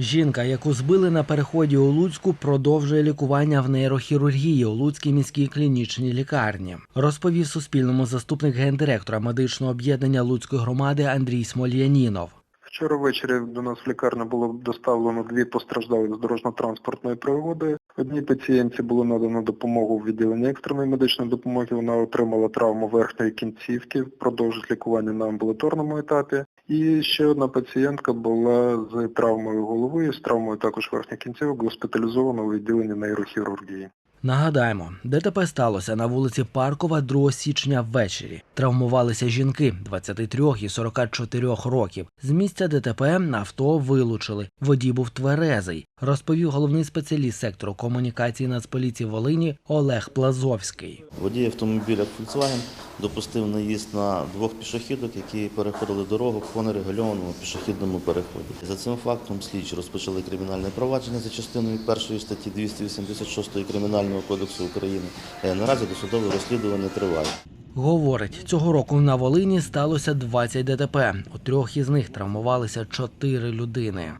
Жінка, яку збили на переході у Луцьку, продовжує лікування в нейрохірургії у Луцькій міській клінічній лікарні. Розповів Суспільному заступник гендиректора медичного об'єднання Луцької громади Андрій Смольянінов. Вчора ввечері до нас в лікарню було доставлено дві постраждалих з дорожньо-транспортної пригоди. Одній пацієнтці було надано допомогу в відділенні екстреної медичної допомоги. Вона отримала травму верхньої кінцівки, продовжить лікування на амбулаторному етапі. І ще одна пацієнтка була з травмою голови, з травмою також верхніх кінцівок, госпіталізована у відділенні нейрохірургії. Нагадаємо, ДТП сталося на вулиці Паркова 2 січня ввечері. Травмувалися жінки 23 і 44 років. З місця ДТП авто вилучили. Водій був тверезий, розповів головний спеціаліст сектору комунікації Нацполіції Волині Олег Плазовський. Водій автомобіля Volkswagen допустив наїзд на двох пішохідок, які переходили дорогу по нерегульованому пішохідному переході. За цим фактом слідчі розпочали кримінальне провадження за частиною першої статті 286 Кримінального кодексу України. Е, Наразі досудове розслідування триває. Говорить, цього року на Волині сталося 20 ДТП. У трьох із них травмувалися чотири людини.